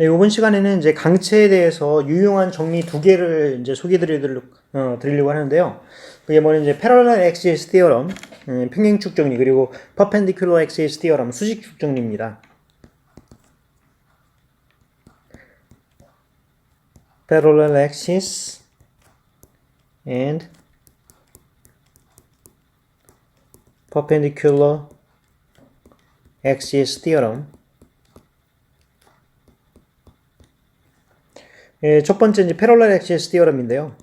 네, 이번 시간에는 이제 강체에 대해서 유용한 정리 두 개를 이제 소개드리려고 어, 드리려고 하는데요. 그게 뭐냐 이제 parallel axis theorem, 음, 평행축 정리 그리고 perpendicular axis theorem, 수직축 정리입니다. parallel axis and perpendicular axis theorem. 예, 첫 번째 이제 패럴렐 액시스 티어럼인데요.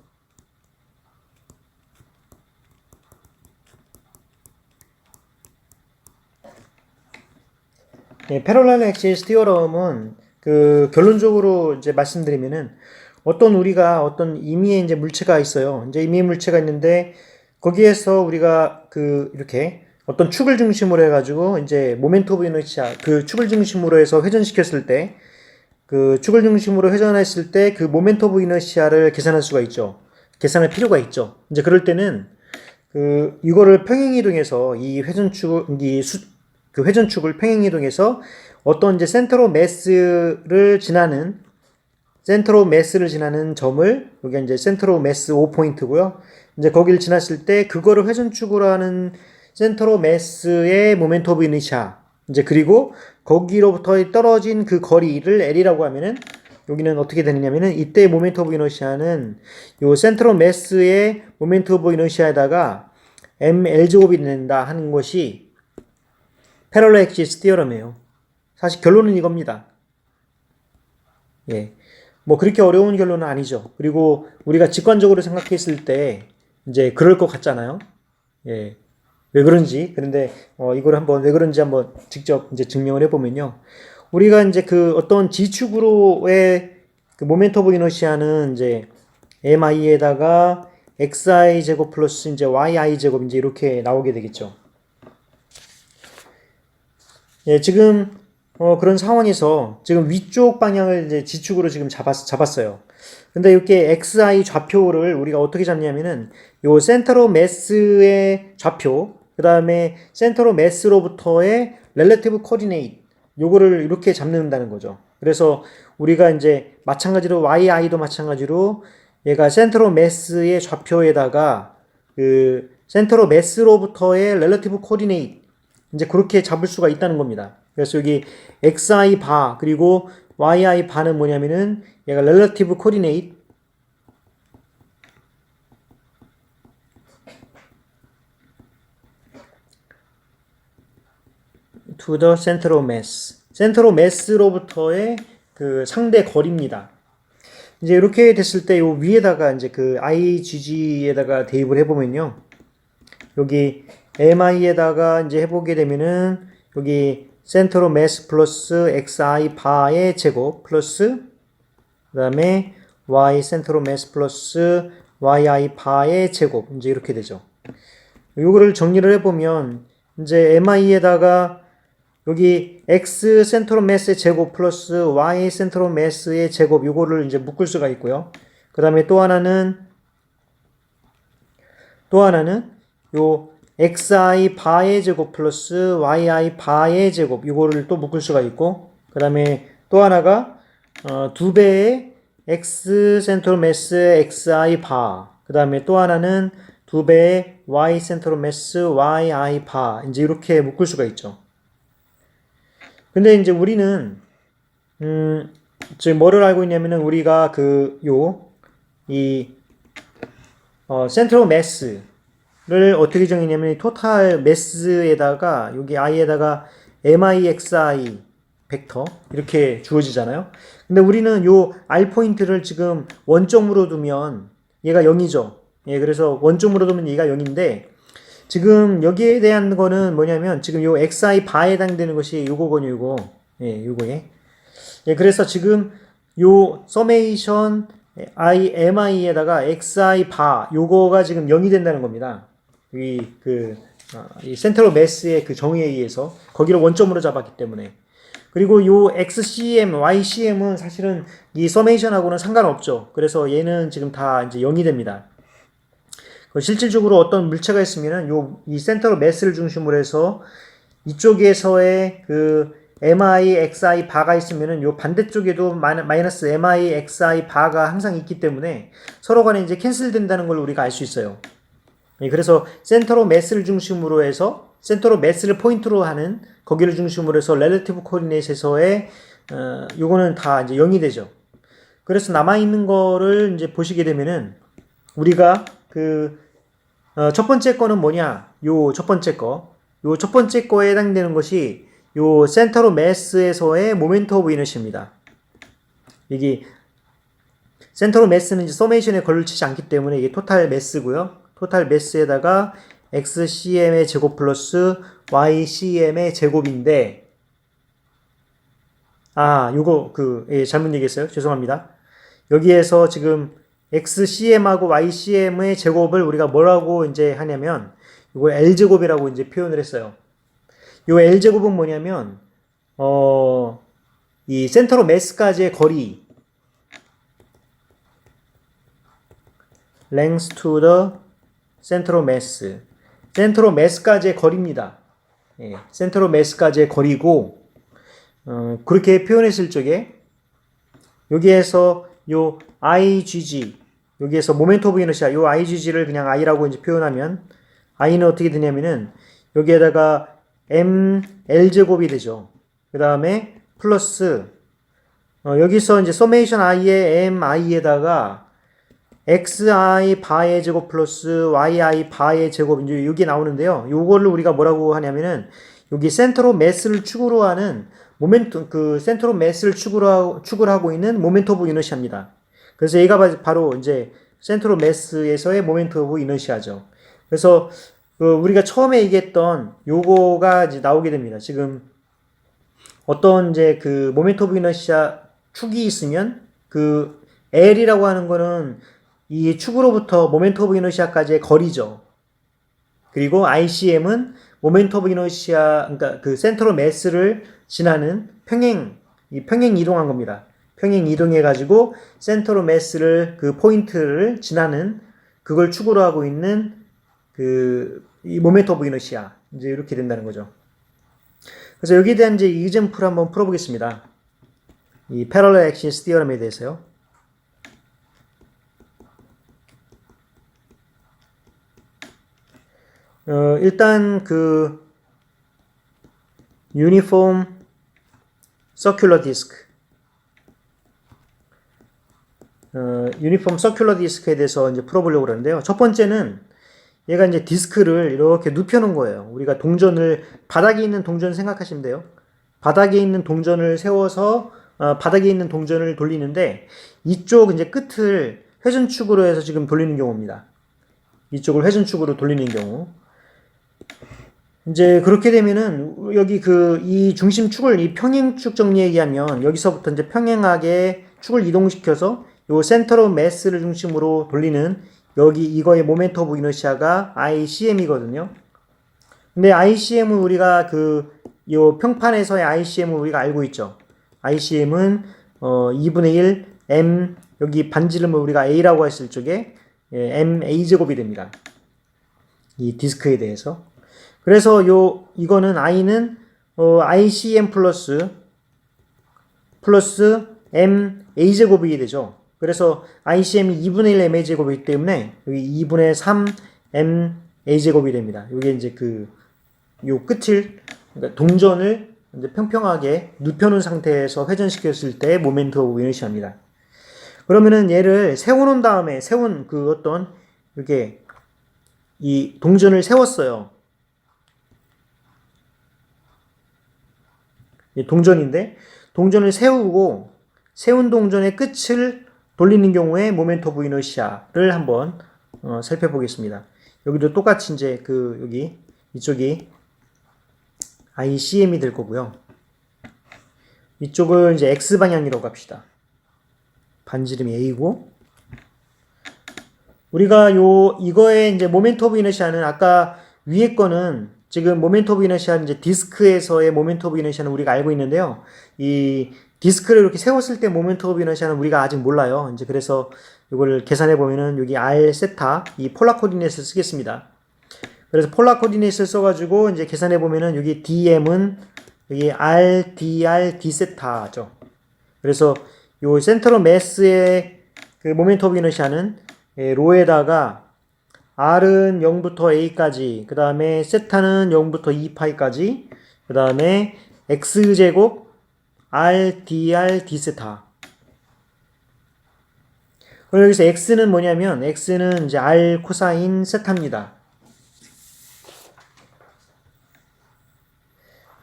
예, 패럴렐 액시스 티어럼은 그 결론적으로 이제 말씀드리면은 어떤 우리가 어떤 임의의 이제 물체가 있어요. 이제 임의의 물체가 있는데 거기에서 우리가 그 이렇게 어떤 축을 중심으로 해가지고 이제 모멘트 오브 이너시아 그 축을 중심으로 해서 회전시켰을 때 그 축을 중심으로 회전했을 때 그 모멘트 오브 이너시아를 계산할 수가 있죠. 계산할 필요가 있죠. 이제 그럴 때는 그 이거를 평행 이동해서 이 회전축 이그 회전축을 평행 이동해서 어떤 이제 센터로 매스를 지나는 센터로 매스를 지나는 점을 여기 이제 센터로 매스 5포인트고요. 이제 거기를 지났을 때 그거를 회전축으로 하는 센터로 매스의 모멘트 오브 이너시아 이제 그리고 거기로부터 떨어진 그 거리를 L이라고 하면은 여기는 어떻게 되느냐면은 이때 모멘트 오브 이너시아는 요 센트로 매스의 모멘트 오브 이너시아에다가 ml 제곱이 된다 하는 것이 패럴렐 액시스 티어럼이에요. 사실 결론은 이겁니다. 예. 뭐 그렇게 어려운 결론은 아니죠. 그리고 우리가 직관적으로 생각했을 때 이제 그럴 것 같잖아요. 예. 왜 그런지 그런데 어 이걸 한번 왜 그런지 한번 직접 이제 증명을 해보면요. 우리가 이제 그 어떤 지축으로의 그 모멘트 오브 이너시아는 이제 mi에다가 xi 제곱 플러스 이제 yi 제곱 이제 이렇게 나오게 되겠죠. 예, 지금 어 그런 상황에서 지금 위쪽 방향을 이제 지축으로 지금 잡았, 잡았어요. 근데 이렇게 xi 좌표를 우리가 어떻게 잡냐면은 요 센터로 매스의 좌표 그 다음에 센터로 매스로부터의 렐레티브 코디네이트 요거를 이렇게 잡는다는 거죠. 그래서 우리가 이제 마찬가지로 yi도 마찬가지로 얘가 센터로 매스의 좌표에다가 그 센터로 매스로부터의 렐레티브 코디네이트 이제 그렇게 잡을 수가 있다는 겁니다. 그래서 여기 xi 바 그리고 yi 바는 뭐냐면은 얘가 렐레티브 코디네이트 to the central mass. 센터로 매스로부터의 그 상대 거리입니다. 이제 이렇게 됐을 때 요 위에다가 이제 그 IGG에다가 대입을 해보면요. 여기 MI에다가 이제 해보게 되면은 여기 센터로 매스 플러스 XI 바의 제곱 플러스 그 다음에 Y 센터로 매스 플러스 YI 바의 제곱 이제 이렇게 되죠. 요거를 정리를 해보면 이제 MI에다가 여기 x 센트로 매스의 제곱 플러스 y 센트로 매스의 제곱 요거를 이제 묶을 수가 있고요. 그 다음에 또 하나는 또 하나는 요 xi 바의 제곱 플러스 yi 바의 제곱 요거를 또 묶을 수가 있고 그 다음에 또 하나가 어, 두 배의 x 센트로 매스 xi 바그 다음에 또 하나는 두 배의 y 센트로 매스 yi 바 이제 이렇게 묶을 수가 있죠. 근데 이제 우리는 음 지금 뭐를 알고 있냐면은 우리가 그 요이 어, 센트럴 매스를 어떻게 정했냐면 토탈 매스에다가 여기 i에다가 mixi 벡터 이렇게 주어지잖아요. 근데 우리는 요 r 포인트를 지금 원점으로 두면 얘가 0이죠. 예, 그래서 원점으로 두면 얘가 0인데 지금 여기에 대한 거는 뭐냐면 지금 요 xi 바에 해당되는 것이 요거거든요, 요거. 예, 요거에. 예, 그래서 지금 요 서메이션 i mi에다가 xi 바 요거가 지금 0이 된다는 겁니다. 이그 어, 이 센트럴 매스의 그 정의에 의해서 거기를 원점으로 잡았기 때문에 그리고 요 XCM, YCM은 사실은 이 서메이션하고는 상관없죠. 그래서 얘는 지금 다 이제 0이 됩니다. 그 실질적으로 어떤 물체가 있으면은 요 이 센터로 매스를 중심으로 해서 이쪽에서의 그 mi, xi 바가 있으면은 요 반대쪽에도 마이너- 마이너스 mi, xi 바가 항상 있기 때문에 서로 간에 이제 캔슬 된다는 걸 우리가 알 수 있어요. 예, 그래서 센터로 매스를 중심으로 해서 센터로 매스를 포인트로 하는 거기를 중심으로 해서 렐러티브 코디네이트에서의 어, 요거는 다 이제 0이 되죠. 그래서 남아 있는 거를 이제 보시게 되면은 우리가 그 어, 첫 번째 거는 뭐냐? 요 첫 번째 거. 요 첫 번째 거에 해당되는 것이 요 센터로 매스에서의 모멘트 오브 이너시입니다. 이게 센터로 매스는 이제 서메이션에 걸치지 않기 때문에 이게 토탈 매스고요. 토탈 매스에다가 XCM의 제곱 플러스 YCM의 제곱인데 아, 요거 그 예, 잘못 얘기했어요. 죄송합니다. 여기에서 지금 XCM하고 YCM의 제곱을 우리가 뭐라고 이제 하냐면 이거 L제곱이라고 이제 표현을 했어요. 요 L제곱은 뭐냐면 어, 이 센터로 매스까지의 거리 length to the central mass 센터로 매스까지의 거리입니다. 예, 센터로 매스까지의 거리고 어, 그렇게 표현했을 적에 여기에서 요 IGG 여기에서 모멘트 오브 이너시아 요 IGG를 그냥 I라고 이제 표현하면 I는 어떻게 되냐면은 여기에다가 ML 제곱이 되죠. 그 다음에 플러스 어, 여기서 이제 서메이션 I의 MI에다가 xi 바의 제곱 플러스 yi 바의 제곱 이제 이게 나오는데요. 요거를 우리가 뭐라고 하냐면은 여기 센터로 매스를 축으로 하는 모멘트 그 센터로 매스를 축으로 하고, 축을 하고 있는 모멘트 오브 이너시아입니다. 그래서 얘가 바- 바로 이제 센터로 매스에서의 모멘트 오브 이너시아죠. 그래서 그 우리가 처음에 얘기했던 요거가 이제 나오게 됩니다. 지금 어떤 이제 그 모멘트 오브 이너시아 축이 있으면 그 L이라고 하는 거는 이 축으로부터 모멘트 오브 이너시아까지의 거리죠. 그리고 ICM은 이너시아 그러니까 그 센터로 매스를 지나는 평행 이 평행 이동한 겁니다. 평행 이동해 가지고 센터로 매스를 그 포인트를 지나는 그걸 축으로 하고 있는 그 이 모멘트 이너시아 이제 이렇게 된다는 거죠. 그래서 여기에 대한 이제 이젠플 한번 풀어보겠습니다. 이 패럴럴 액시스 티어럼에 대해서요. 어, 일단 그 유니폼 서큘러 디스크 어, 유니폼 서큘러 디스크에 대해서 이제 풀어보려고 그러는데요. 첫 번째는 얘가 이제 디스크를 이렇게 눕혀 놓은 거예요. 우리가 동전을 바닥에 있는 동전 생각하시면 돼요. 바닥에 있는 동전을 세워서 어, 바닥에 있는 동전을 돌리는데 이쪽 이제 끝을 회전축으로 해서 지금 돌리는 경우입니다. 이쪽을 회전축으로 돌리는 경우. 이제 그렇게 되면은 여기 그 이 중심축을 이 평행축 정리에 의하면 여기서부터 이제 평행하게 축을 이동시켜서 요 센터로 매스를 중심으로 돌리는 여기 이거의 모멘트 오브 이너시아가 ICM이거든요. 근데 ICM은 우리가 그 요 평판에서의 ICM을 우리가 알고 있죠. ICM은 어 2분의 1 M 여기 반지름을 우리가 A라고 했을 적에 예, M A 제곱이 됩니다. 이 디스크에 대해서. 그래서 요 이거는 i는 어, ICM 플러스 플러스 M A 제곱이 되죠. 그래서 ICM이 2분의 1 MA 제곱이기 때문에 여기 2분의 3 M A 제곱이 됩니다. 이게 이제 그 요 끝을 그러니까 동전을 이제 평평하게 눕혀놓은 상태에서 회전시켰을 때 모멘트 이너시아입니다. 그러면은 얘를 세워놓은 다음에 세운 그 어떤 이렇게 이 동전을 세웠어요. 동전인데 동전을 세우고 세운 동전의 끝을 돌리는 경우에 모멘트 오브 이너시아를 한번 어, 살펴보겠습니다. 여기도 똑같이 이제 그 여기 이쪽이 ICM이 될 거고요. 이쪽을 이제 X 방향이라고 합시다. 반지름이 A고 우리가 요 이거의 이제 모멘트 오브 이너시아는 아까 위에 거는 지금 모멘트 오브 이너시아는 이제 디스크에서의 모멘트 오브 이너시아는 우리가 알고 있는데요. 이 디스크를 이렇게 세웠을 때 오브 이너시아는 우리가 아직 몰라요. 이제 그래서 이거를 계산해 보면은 여기 R 세타 이 폴라 코디네이트를 쓰겠습니다. 그래서 폴라 코디네이트를 써가지고 이제 계산해 보면은 여기 DM은 여기 R, dr, d 세타죠. 그래서 요 센터로 매스의 그 오브 이너시아는 예, 로에다가 R은 0부터 A까지, 그 다음에 세타는 0부터 2파이까지, 그 다음에 X제곱 R, dr, d 세타. 그럼 여기서 X는 뭐냐면, X는 이제 R 코사인 세타입니다.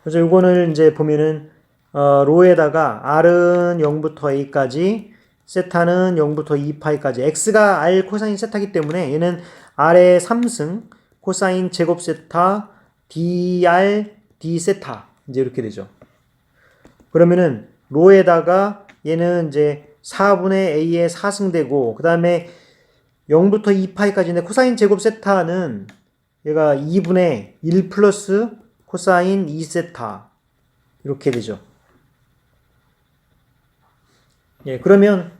그래서 요거는 이제 보면은, 어, 로에다가 R은 0부터 A까지, 세타는 0부터 2파이까지. X가 R 코사인 세타기 때문에 얘는 R의 3승, 코사인 제곱 세타, dr, d 세타. 이제 이렇게 되죠. 그러면은 로에다가 얘는 이제 4분의 a의 4승 되고 그 다음에 0부터 2파이까지인데 코사인 제곱 세타는 얘가 2분의 1 플러스 코사인 2세타 이렇게 되죠. 예, 그러면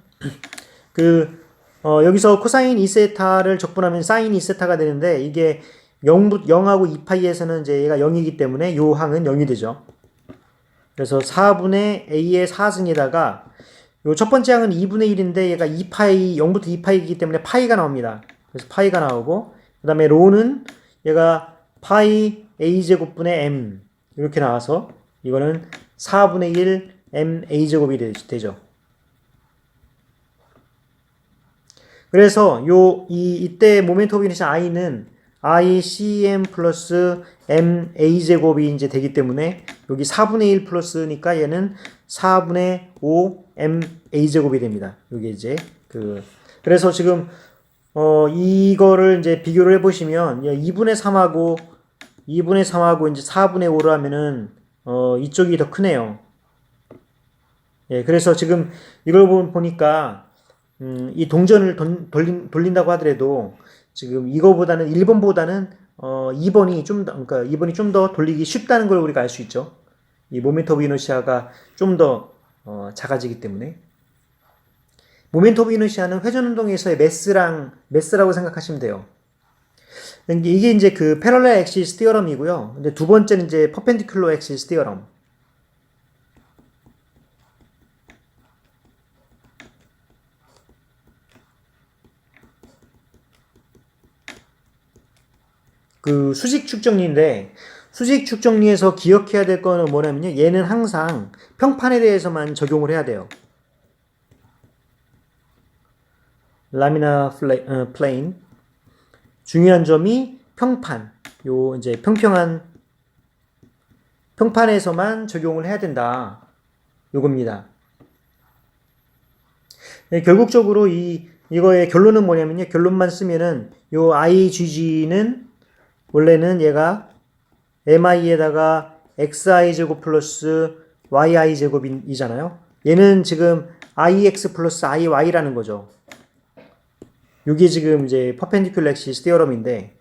그 어, 여기서 코사인 2세타를 적분하면 사인 2세타가 되는데 이게 0부, 0하고 2파이에서는 이제 얘가 0이기 때문에 요 항은 0이 되죠. 그래서 4분의 a의 4승에다가 요 첫 번째 항은 2분의 1인데 얘가 2파이 0부터 2파이이기 때문에 파이가 나옵니다. 그래서 파이가 나오고 그 다음에 로는 얘가 파이 a 제곱분의 m 이렇게 나와서 이거는 4분의 1 m a 제곱이 되- 되죠. 그래서 요 이 이때 모멘트 오브 이니션 i는 i cm 플러스 m a 제곱이 이제 되기 때문에 여기 4분의 1 플러스니까 얘는 4분의 5 m a 제곱이 됩니다. 여기 이제 그 그래서 지금 어 이거를 이제 비교를 해 보시면 2분의 3하고 2분의 3하고 이제 4분의 5를 하면은 어 이쪽이 더 크네요. 예, 그래서 지금 이걸 보- 보니까 음, 이 동전을 던- 돌린, 돌린다고 하더라도 지금 이거보다는 1번보다는 어, 2번이 좀 더, 그러니까 2번이 좀 더 돌리기 쉽다는 걸 우리가 알 수 있죠. 이 모멘트 이너시아가 좀더 어, 작아지기 때문에 모멘트 이너시아는 회전 운동에서의 매스랑 매스라고 생각하시면 돼요. 이게 이제 그 패럴렐 엑시스 티어럼이고요. 근데 두 번째는 이제 퍼펜디큘러 엑시스 티어럼. 그 수직 축정리인데 수직 축정리에서 기억해야 될 거는 뭐냐면요. 얘는 항상 평판에 대해서만 적용을 해야 돼요. 라미나 플레, 어, 플레인 중요한 점이 평판 요 이제 평평한 평판에서만 적용을 해야 된다. 요겁니다. 네, 결국적으로 이 이거의 결론은 뭐냐면요. 결론만 쓰면은 요 IGG는 원래는 얘가 mi에다가 xi 제곱 플러스 yi 제곱이잖아요. 얘는 지금 ix 플러스 iy라는 거죠. 이게 지금 이제 퍼펜디큘러 엑시스 티어럼인데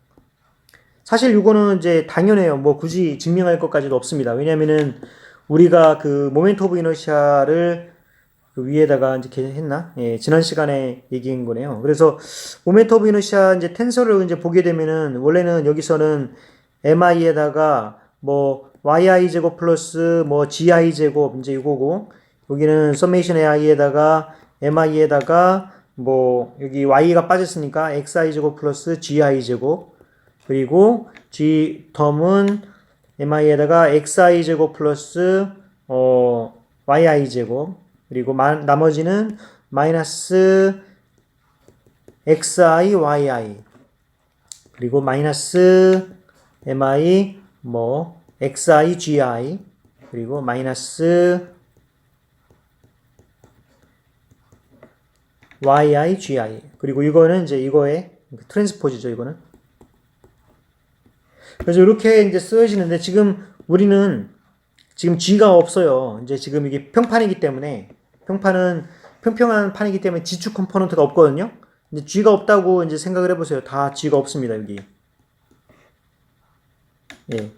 사실 이거는 이제 당연해요. 뭐 굳이 증명할 것까지도 없습니다. 왜냐면은 우리가 그 모멘트 오브 이너시아를 그 위에다가 이제 했나? 예, 지난 시간에 얘기한 거네요. 그래서 오브 이너시아 이제 텐서를 이제 보게 되면은 원래는 여기서는 mi에다가 뭐 yi 제곱 플러스 뭐 gi 제곱 이제 이거고 여기는 서메이션 ai에다가 mi에다가 뭐 여기 y가 빠졌으니까 xi 제곱 플러스 gi 제곱 그리고 g 텀은 mi에다가 xi 제곱 플러스 어 yi 제곱 그리고 마, 나머지는 마이너스 xi yi. 그리고 마이너스 mi 뭐 xi gi. 그리고 마이너스 yi gi. 그리고 이거는 이제 이거의 트랜스포즈죠 이거는. 그래서 이렇게 이제 쓰여지는데 지금 우리는 지금 g가 없어요. 이제 지금 이게 평판이기 때문에 평판은 평평한 판이기 때문에 지축 컴포넌트가 없거든요. 이제 g가 없다고 이제 생각을 해보세요. 다 g가 없습니다 여기. 예.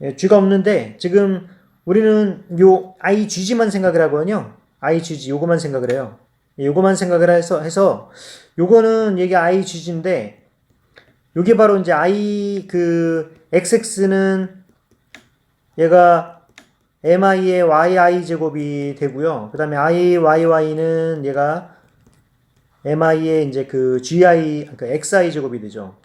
예, g가 없는데 지금 우리는 요 ig만 생각을 하거든요. Igg 요거만 생각을 해요. 예, 요거만 생각을 해서 해서 요거는 얘기 ig인데 요게 바로 이제 i 그 xx는 얘가 mi의 yi 제곱이 되고요. 그 다음에 iyy는 얘가 mi의 이제 그 gi, 그 xi 제곱이 되죠.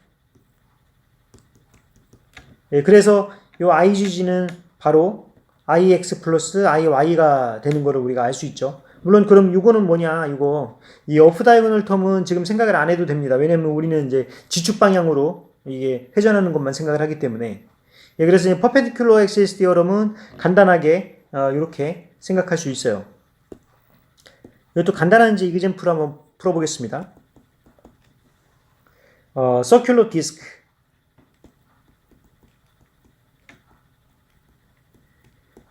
예, 그래서 요 ig는 바로 ix 플러스 iy가 되는 거를 우리가 알 수 있죠. 물론 그럼 이거는 뭐냐 이거 이 오프 다이고널 텀은 지금 생각을 안 해도 됩니다. 왜냐면 우리는 이제 지축 방향으로 이게 회전하는 것만 생각을 하기 때문에 예, 그래서 이 퍼펜디큘러 액시스 디어럼은 간단하게 어, 이렇게 생각할 수 있어요. 이것도 간단한 이그젠플 한번 풀어보겠습니다. 어, 서큘러 디스크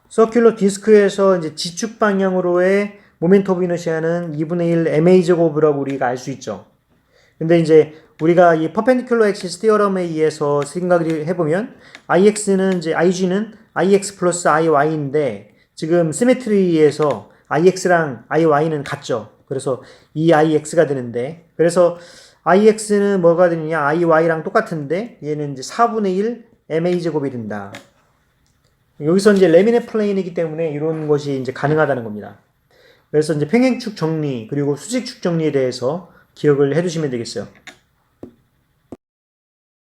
서큘러 디스크에서 이제 지축 방향으로의 모멘트 이너시아는 2분의 1 ma 제곱이라고 우리가 알 수 있죠. 근데 이제 우리가 이 퍼펜디큘러 액시스 티어럼에 의해서 생각을 해보면 ix는 이제 ig는 ix 플러스 iy인데 지금 시메트리에서 ix랑 iy는 같죠. 그래서 이 ix가 되는데 그래서 ix는 뭐가 되느냐 iy랑 똑같은데 얘는 이제 4분의 1 ma 제곱이 된다. 여기서 이제 레미네 플레인이기 때문에 이런 것이 이제 가능하다는 겁니다. 그래서 이제 평행축 정리 그리고 수직축 정리에 대해서 기억을 해 두시면 되겠어요.